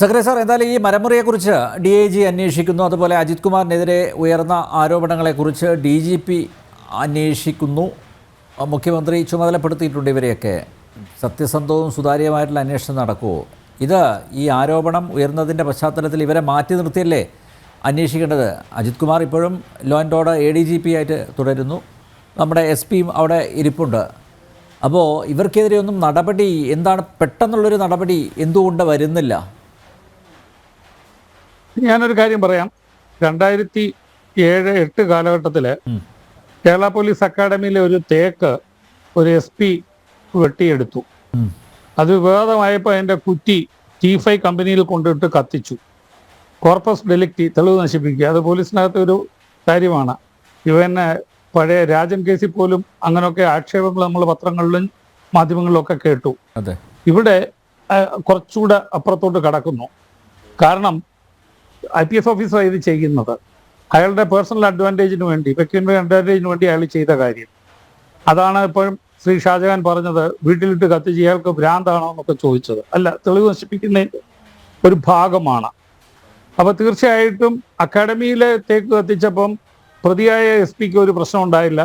സക്രിയ sir എന്തായാലും ഈ മരമുറിയെക്കുറിച്ച് D I G അന്വേഷിക്കുന്നു. അതുപോലെ അജിത് കുമാറിനെതിരെ ഉയർന്ന ആരോപണങ്ങളെക്കുറിച്ച് ഡി ജി പി അന്വേഷിക്കുന്നു. മുഖ്യമന്ത്രി ചുമതലപ്പെടുത്തിയിട്ടുണ്ട് ഇവരെയൊക്കെ. സത്യസന്ധവും സുതാര്യമായിട്ടുള്ള അന്വേഷണം നടക്കുമോ ഇത് ഈ ആരോപണം ഉയർന്നതിന്റെ പശ്ചാത്തലത്തിൽ ഇവരെ മാറ്റി നിർത്തിയല്ലേ അന്വേഷിക്കേണ്ടത്? അജിത് കുമാർ ഇപ്പോഴും law and order A D G P ആയിട്ട് തുടരുന്നു. നമ്മുടെ എസ് പിയും അവിടെ ഇരിപ്പുണ്ട്. അപ്പോൾ ഇവർക്കെതിരെ ഒന്നും നടപടി എന്താണ്? പെട്ടെന്നുള്ളൊരു നടപടി എന്തുകൊണ്ട് വരുന്നില്ല? ഞാനൊരു കാര്യം പറയാം. രണ്ടായിരത്തി ഏഴ് എട്ട് കാലഘട്ടത്തിൽ കേരള പോലീസ് അക്കാഡമിയിലെ ഒരു തേക്ക് ഒരു എസ് പി വെട്ടിയെടുത്തു. അത് വിവാദമായപ്പോൾ അതിന്റെ കുറ്റി ടി ഫൈവ് കമ്പനിയിൽ കൊണ്ടിട്ട് കത്തിച്ചു. കോർപ്പസ് ഡെലിക്റ്റി തെളിവ് നശിപ്പിക്കുക. അത് പോലീസിനകത്ത് ഒരു കാര്യമാണ്. ഇവന് പഴയ രാജൻ കേസിൽ പോലും അങ്ങനെയൊക്കെ ആക്ഷേപങ്ങൾ നമ്മൾ പത്രങ്ങളിലും മാധ്യമങ്ങളിലും ഒക്കെ കേട്ടു ഇവിടെ കുറച്ചുകൂടെ അപ്പുറത്തോട്ട് കടക്കുന്നു. കാരണം ഐ പി എസ് ഓഫീസർ ഇത് ചെയ്യുന്നത്. അയാളുടെ പേഴ്സണൽ അഡ്വാന്റേജിന് വേണ്ടി വ്യക്തിയുടെ അഡ്വാന്റേജിന് വേണ്ടി അയാൾ ചെയ്ത കാര്യം. അതാണ് ഇപ്പോഴും ശ്രീ ഷാജഹാൻ പറഞ്ഞത് വീട്ടിലിട്ട് കത്തിച്ച് ഇയാൾക്ക് ഭ്രാന്താണോ എന്നൊക്കെ ചോദിച്ചത്. അല്ല തെളിവ് നശിപ്പിക്കുന്ന ഒരു ഭാഗമാണ്. അപ്പൊ തീർച്ചയായിട്ടും അക്കാഡമിയിലെ തേക്ക് കത്തിച്ചപ്പം പ്രതിയായ എസ് പിക്ക് ഒരു പ്രശ്നം ഉണ്ടായില്ല.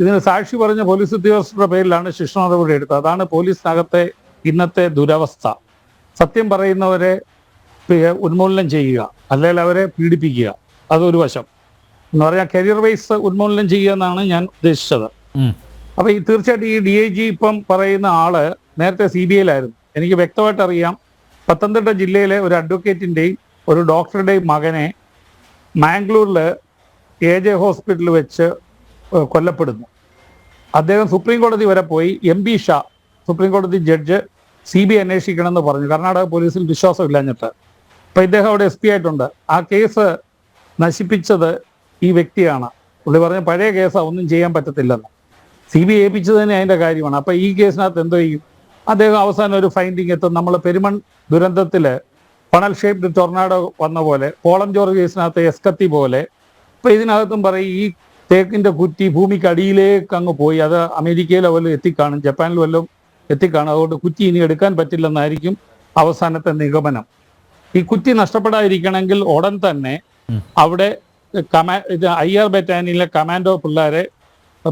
ഇതിന് സാക്ഷി പറഞ്ഞ പോലീസ് ഉദ്യോഗസ്ഥരുടെ പേരിലാണ് ശിക്ഷ നടപടി എടുത്തത്. അതാണ് പോലീസിനകത്തെ ഇന്നത്തെ ദുരവസ്ഥ. സത്യം പറയുന്നവരെ ഉന്മൂലനം ചെയ്യുക അല്ലെങ്കിൽ അവരെ പീഡിപ്പിക്കുക. അതൊരു വശം. എന്ന് പറഞ്ഞാൽ കരിയർ വൈസ് ഉന്മൂലനം ചെയ്യുക എന്നാണ് ഞാൻ ഉദ്ദേശിച്ചത്. അപ്പൊ ഈ തീർച്ചയായിട്ടും ഈ ഡി ഐ ജി ഇപ്പം പറയുന്ന ആൾ നേരത്തെ സി ബി ഐയിലായിരുന്നു എനിക്ക് വ്യക്തമായിട്ട് അറിയാം. പത്തനംതിട്ട ജില്ലയിലെ ഒരു അഡ്വക്കേറ്റിന്റെയും ഒരു ഡോക്ടറുടെയും മകനെ മാംഗ്ലൂരിൽ എ ജെ ഹോസ്പിറ്റലിൽ വെച്ച് കൊല്ലപ്പെടുന്നു. അദ്ദേഹം സുപ്രീം കോടതി വരെ പോയി. എം ബി ഷാ സുപ്രീം കോടതി ജഡ്ജ് സി ബി അന്വേഷിക്കണമെന്ന് പറഞ്ഞു. കർണാടക പോലീസിൽ വിശ്വാസമില്ലാഞ്ഞിട്ട്. അപ്പൊ ഇദ്ദേഹം അവിടെ എസ് പി ആയിട്ടുണ്ട്. ആ കേസ് നശിപ്പിച്ചത് ഈ വ്യക്തിയാണ്. പുള്ളി പറഞ്ഞ പഴയ കേസ് ഒന്നും ചെയ്യാൻ പറ്റത്തില്ലെന്ന്. സി ബി ഏൽപ്പിച്ചത് തന്നെ അതിന്റെ കാര്യമാണ്. അപ്പൊ ഈ കേസിനകത്ത് എന്തോ ചെയ്യും? അദ്ദേഹം അവസാനം ഒരു ഫൈൻഡിങ് എത്തും. നമ്മൾ പെരുമൺ ദുരന്തത്തിൽ പണൽ ഷേപ്ഡ് ടൊർണാഡോ വന്ന പോലെ പോളം ജോർജ് കേസിനകത്ത് എസ്കത്തി പോലെ ഇപ്പൊ ഇതിനകത്തും പറയും ഈ തേക്കിന്റെ കുറ്റി ഭൂമിക്ക് അടിയിലേക്ക് അങ്ങ് പോയി. അത് അമേരിക്കയിലെ വല്ലതും എത്തിക്കാണും ജപ്പാനിൽ വല്ലതും എത്തിക്കാണും. അതുകൊണ്ട് കുറ്റി ഇനി എടുക്കാൻ പറ്റില്ലെന്നായിരിക്കും അവസാനത്തെ നിഗമനം. ഈ കുറ്റി നഷ്ടപ്പെടാതിരിക്കണമെങ്കിൽ ഉടൻ തന്നെ അവിടെ കമാ ബറ്റാനിയിലെ കമാൻഡോ പിള്ളേരെ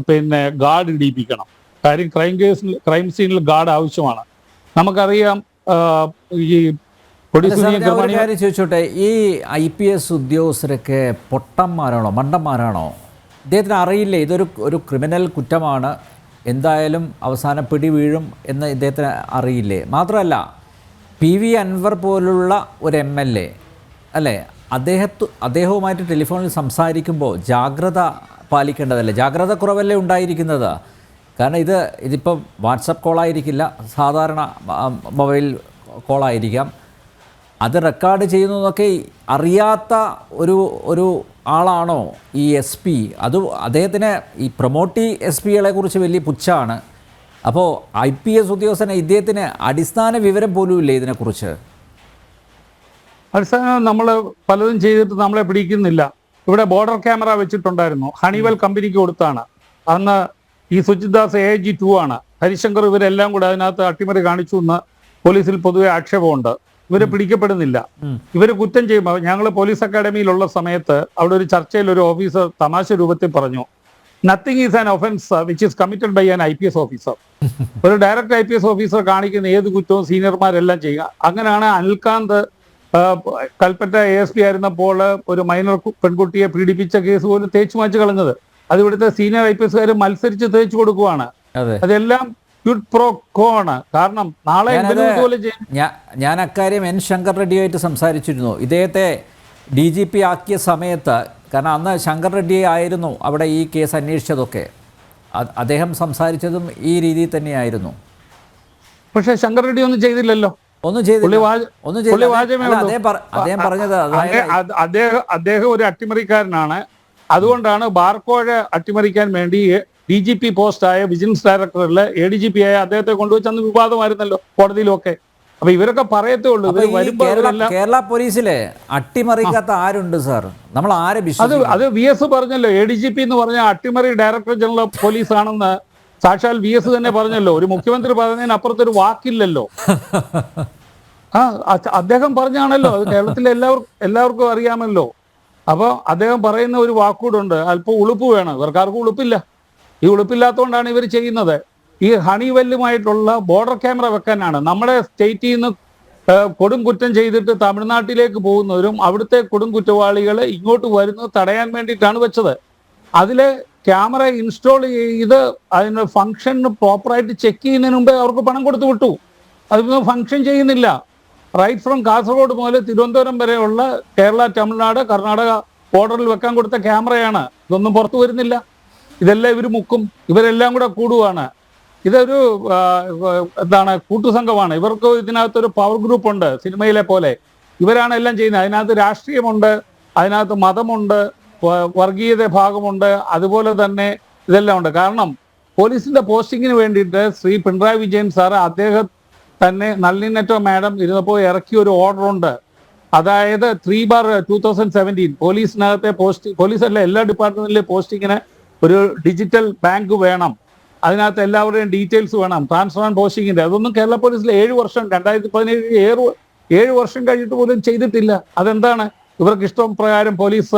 പിന്നെ ഗാർഡ് ഇടിയിപ്പിക്കണം കാര്യം ക്രൈം കേസിൽ ക്രൈം സീനിൽ ഗാർഡ് ആവശ്യമാണ്. നമുക്കറിയാം ഈ കാര്യം ചോദിച്ചോട്ടെ? ഈ ഐ പി എസ് ഉദ്യോഗസ്ഥരൊക്കെ പൊട്ടന്മാരാണോ? മണ്ടന്മാരാണോ? അദ്ദേഹത്തിന് അറിയില്ലേ ഇതൊരു ഒരു ക്രിമിനൽ കുറ്റമാണ്. എന്തായാലും അവസാനം പിടി വീഴും എന്ന് ഇദ്ദേഹത്തിന് അറിയില്ലേ? മാത്രമല്ല പി വി അൻവർ പോലുള്ള ഒരു എം എൽ എ അല്ലേ? അദ്ദേഹത്ത് അദ്ദേഹവുമായിട്ട് ടെലിഫോണിൽ സംസാരിക്കുമ്പോൾ ജാഗ്രത പാലിക്കേണ്ടതല്ലേ? ജാഗ്രത കുറവല്ലേ ഉണ്ടായിരിക്കുന്നത്? കാരണം ഇത് ഇതിപ്പം വാട്സപ്പ് കോളായിരിക്കില്ല. സാധാരണ മൊബൈൽ കോളായിരിക്കാം. അത് റെക്കോർഡ് ചെയ്യുന്നതൊക്കെ അറിയാത്ത ഒരു ഒരു ആളാണോ ഈ എസ് പി? അത് അദ്ദേഹത്തിന് ഈ പ്രൊമോട്ടി എസ് പികളെ കുറിച്ച് വലിയ പുച്ഛമാണ്. അപ്പോൾ ഐ പി എസ് ഉദ്യോഗസ്ഥന് ഇദ്ദേഹത്തിന് അടിസ്ഥാന വിവരം പോലും ഇല്ലേ ഇതിനെക്കുറിച്ച്. അടിസ്ഥാന നമ്മൾ പലതും ചെയ്തിട്ട് നമ്മളെ പിടിക്കുന്നില്ല. ഇവിടെ ബോർഡർ ക്യാമറ വെച്ചിട്ടുണ്ടായിരുന്നു. ഹണിവൽ കമ്പനിക്ക് കൊടുത്താണ്. അന്ന് ഈ സുജിദാസ് എ ജി ടു ആണ്. ഹരിശങ്കർ ഇവരെല്ലാം കൂടെ അതിനകത്ത് അട്ടിമറി കാണിച്ചു എന്ന് പോലീസിൽ പൊതുവെ ആക്ഷേപമുണ്ട്. ഇവർ പിടിക്കപ്പെടുന്നില്ല. ഇവർ കുറ്റം ചെയ്യുമ്പോൾ ഞങ്ങൾ പോലീസ് അക്കാഡമിയിലുള്ള സമയത്ത് അവിടെ ഒരു ചർച്ചയിൽ ഒരു ഓഫീസർ തമാശ രൂപത്തിൽ പറഞ്ഞു. Nothing is an offence which is committed by an I P S officer ഒരു direct I P S officer കാണിക്കുന്ന ഏത് കുറ്റവും സീനിയർമാരെല്ലാം ചെയ്യുക. അങ്ങനെയാണ് Anilkant Kalpetta A S P ആയിരുന്നപ്പോൾ ഒരു മൈനർ പെൺകുട്ടിയെ പീഡിപ്പിച്ച കേസ് പോലും തേച്ചു മാച്ച് കളഞ്ഞത്. അത് ഇവിടുത്തെ സീനിയർ ഐ പി എസ്കാർ മത്സരിച്ച് തേച്ചു കൊടുക്കുവാണ്. അതെ. അതെല്ലാം കാരണം നാളെ ഞാൻ അക്കാര്യം എൻ ശങ്കർ റെഡ്ഡിയുമായിട്ട് സംസാരിച്ചിരുന്നു. ഇദ്ദേഹത്തെ ഡി ജി പി ആക്കിയ സമയത്ത് കാരണം അന്ന് ശങ്കർ റെഡ്ഡി ആയിരുന്നു അവിടെ ഈ കേസ് അന്വേഷിച്ചതൊക്കെ. അദ്ദേഹം സംസാരിച്ചതും ഈ രീതിയിൽ തന്നെയായിരുന്നു. പക്ഷെ ശങ്കർ റെഡ്ഡി ഒന്നും ചെയ്തില്ലല്ലോ. ഒന്നും ചെയ്തില്ല. അദ്ദേഹം ഒരു അട്ടിമറിക്കാരനാണ്. അതുകൊണ്ടാണ് ബാർക്കോഴ അട്ടിമറിക്കാൻ വേണ്ടി ഡി ജി പി പോസ്റ്റായ വിജിലൻസ് ഡയറക്ടറിൽ എ ഡി ജി പി ആയ അദ്ദേഹത്തെ കൊണ്ടുവച്ച് അന്ന് വിവാദമായിരുന്നല്ലോ കോടതിയിലൊക്കെ. അപ്പൊ ഇവരൊക്കെ പറയത്തേ ഉള്ളൂ കേരള പോലീസിലെ അട്ടിമറിക്കാത്ത ആരുണ്ട് സാർ? നമ്മൾ ആരെ അത് അത് വി എസ് പറഞ്ഞല്ലോ എ ഡി ജി പി എന്ന് പറഞ്ഞ അട്ടിമറി ഡയറക്ടർ ജനറൽ ഓഫ് പോലീസ് ആണെന്ന് സാക്ഷാൽ വി എസ് തന്നെ പറഞ്ഞല്ലോ ഒരു മുഖ്യമന്ത്രി പറഞ്ഞതിന് അപ്പുറത്തൊരു വാക്കില്ലല്ലോ. ആ അദ്ദേഹം പറഞ്ഞാണല്ലോ അത് കേരളത്തിലെ എല്ലാവർക്കും എല്ലാവർക്കും അറിയാമല്ലോ. അപ്പോൾ അദ്ദേഹം പറയുന്ന ഒരു വാക്കൂടുണ്ട് അല്പം ഉളുപ്പ് വേണം ഇവർക്കാർക്കും ഉളുപ്പില്ല. ഈ ഉളുപ്പില്ലാത്തതുകൊണ്ടാണ് ഇവർ ചെയ്യുന്നത്. ഈ ഹണിവെല്ലുമായിട്ടുള്ള ബോർഡർ ക്യാമറ വെക്കാനാണ്. നമ്മുടെ സ്റ്റേറ്റിൽ നിന്ന് ഏഹ്, കൊടും കുറ്റം ചെയ്തിട്ട് തമിഴ്നാട്ടിലേക്ക് പോകുന്നവരും അവിടുത്തെ കൊടും കുറ്റവാളികൾ ഇങ്ങോട്ട് വരുന്നത് തടയാൻ വേണ്ടിയിട്ടാണ് വെച്ചത്. അതിലെ ക്യാമറ ഇൻസ്റ്റാൾ ചെയ്ത് അതിന് ഫംഗ്ഷൻ പ്രോപ്പറായിട്ട് ചെക്ക് ചെയ്യുന്നതിന് മുമ്പേ അവർക്ക് പണം കൊടുത്തു വിട്ടു. അതിപ്പോൾ ഫംഗ്ഷൻ ചെയ്യുന്നില്ല. റൈറ്റ് ഫ്രം കാസർഗോഡ് മുതൽ തിരുവനന്തപുരം വരെയുള്ള കേരള തമിഴ്നാട് കർണാടക ബോർഡറിൽ വെക്കാൻ കൊടുത്ത ക്യാമറയാണ്. ഇതൊന്നും പുറത്തു വരുന്നില്ല. ഇതെല്ലാം ഇവർ മുക്കും. ഇവരെല്ലാം കൂടെ കൂടുവാണ്. ഇതൊരു എന്താണ് കൂട്ടുസംഘമാണ്. ഇവർക്ക് ഇതിനകത്തൊരു പവർ ഗ്രൂപ്പ് ഉണ്ട് സിനിമയിലെ പോലെ. ഇവരാണ് എല്ലാം ചെയ്യുന്നത്. അതിനകത്ത് രാഷ്ട്രീയമുണ്ട് അതിനകത്ത് മതമുണ്ട് വർഗീയത ഭാഗമുണ്ട് അതുപോലെ തന്നെ ഇതെല്ലാം ഉണ്ട്. കാരണം പോലീസിന്റെ പോസ്റ്റിങ്ങിന് വേണ്ടിയിട്ട് ശ്രീ പിണറായി വിജയൻ സാറ് അദ്ദേഹം തന്നെ നളിനറ്റോ മാഡം ഇരുന്നപ്പോൾ ഇറക്കിയ ഒരു ഓർഡർ ഉണ്ട്. അതായത് three bar two thousand seventeen പോലീസിനകത്തെ post പോലീസല്ല എല്ലാ ഡിപ്പാർട്ട്മെന്റിലെ പോസ്റ്റിങ്ങിന് ഒരു ഡിജിറ്റൽ ബാങ്ക് വേണം. അതിനകത്ത് എല്ലാവരുടെയും ഡീറ്റെയിൽസ് വേണം. ട്രാൻസ്ഫർ ആൻഡ് പോസ്റ്റിങ്ങിന്റെ അതൊന്നും കേരള പോലീസിൽ ഏഴ് വർഷം രണ്ടായിരത്തി പതിനേഴ് ഏഴ് ഏഴ് വർഷം കഴിഞ്ഞിട്ട് പോലും ചെയ്തിട്ടില്ല. അതെന്താണ്? ഇവർക്ക് ഇഷ്ടം പ്രകാരം പോലീസ്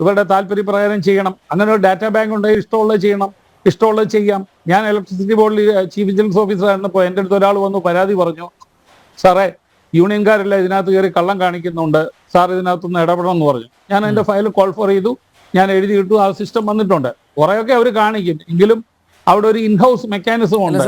ഇവരുടെ താല്പര്യപ്രകാരം ചെയ്യണം. അങ്ങനെ ഒരു ഡാറ്റാ ബാങ്ക് ഉണ്ടെങ്കിൽ ഇഷ്ടമുള്ളത് ചെയ്യണം. ഇഷ്ടമുള്ളത് ചെയ്യാം. ഞാൻ ഇലക്ട്രിസിറ്റി ബോർഡിൽ ചീഫ് വിജിലൻസ് ഓഫീസർ ആയിരുന്നപ്പോൾ എന്റെ അടുത്ത് ഒരാൾ വന്നു പരാതി പറഞ്ഞു. സാറേ യൂണിയൻകാരെല്ലാം ഇതിനകത്ത് കയറി കള്ളം കാണിക്കുന്നുണ്ട്. സാർ ഇതിനകത്തൊന്ന് ഇടപെടണം എന്ന് പറഞ്ഞു. ഞാൻ എന്റെ ഫയൽ കോൾ ഫോർ ചെയ്തു. ഞാൻ എഴുതി ഇട്ടു. ആ സിസ്റ്റം വന്നിട്ടുണ്ട്. കുറേയൊക്കെ അവർ കാണിക്കും. എങ്കിലും അവിടെ ഒരു ഇൻഹൗസ് മെക്കാനിസം ഉണ്ട്.